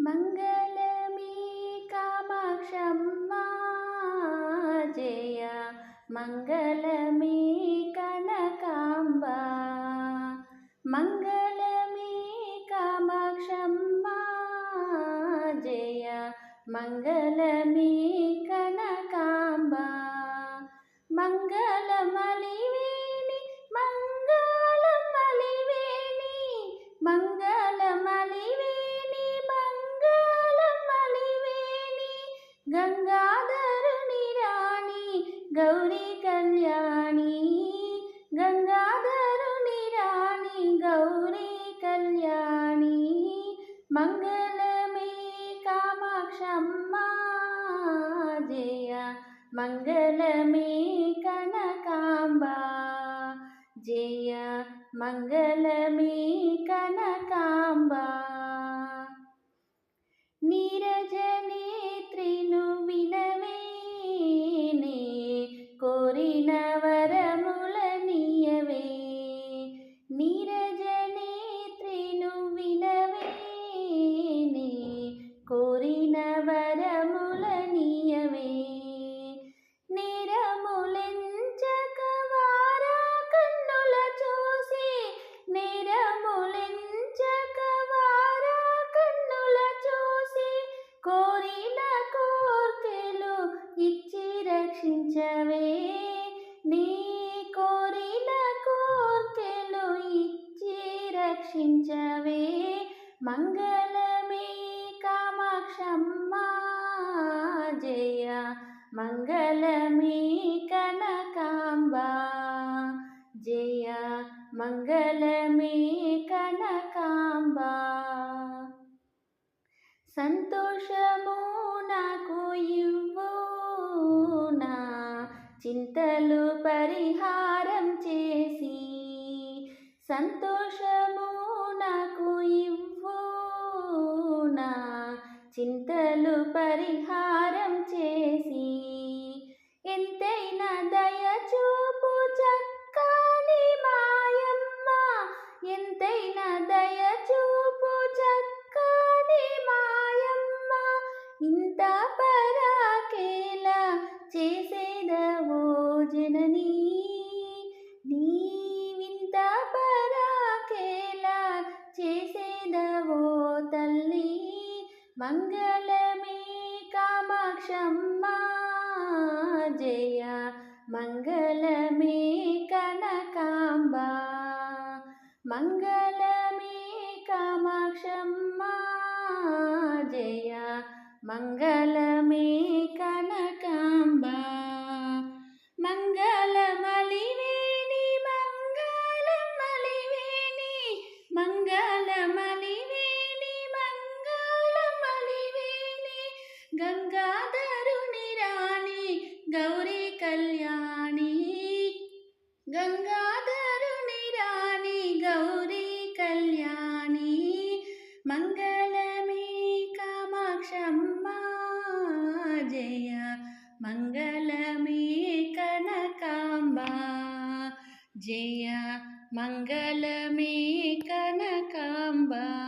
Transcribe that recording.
మంగళమీ కామాక్షమ్మా జయ మంగళమీ కనకాంబ మంగళమీ కామాక్షమ్మా జయ మంగళమీ కనకాంబ మంగళమ గౌరీ కళ్యాణి గంగాధరుని రాణి గౌరీ కళ్యాణి మంగళమే కామాక్షమ్మ జయ మంగళమే కనకాంబ జయ మంగళమే కనక కోరిన వరముల నీయవే నీరజనేత్రిను వినవేనే. కోరిన వరముల నేరములెంచక వారా కన్నుల చూసి. నేరములెంచక వారా కన్నుల చూసి. కోరిన కోర్కెలు ఇచ్చి రక్షించవే. నీ కోరిన కోర్కెలు ఇచ్చి రక్షించవే. మంగళమే కామాక్షమ్మ జయ. మంగళమే కనకాంబ జయ. మంగళమే కనకాంబ. సంతోషము నాకు ఇవ్వ చింతలు పరిహారం చేసి సంతోషము నాకు ఇవ్వు నా చింతలు పరిహారం మంగళమే కామాక్షమ్మ జయ మంగళమే కనకాంబ. మంగళమే కామాక్షమ్మ జయ మంగళమే కనకాంబ. మంగళమలివేణి గంగాధరుని రాణి గౌరీ కళ్యాణి. గంగాధరుని రాణి గౌరీ కళ్యాణి. మంగళమే కామాక్షమ్మా జయ. మంగళమే కనకాంబ జయ. మంగళమే కనకాంబా.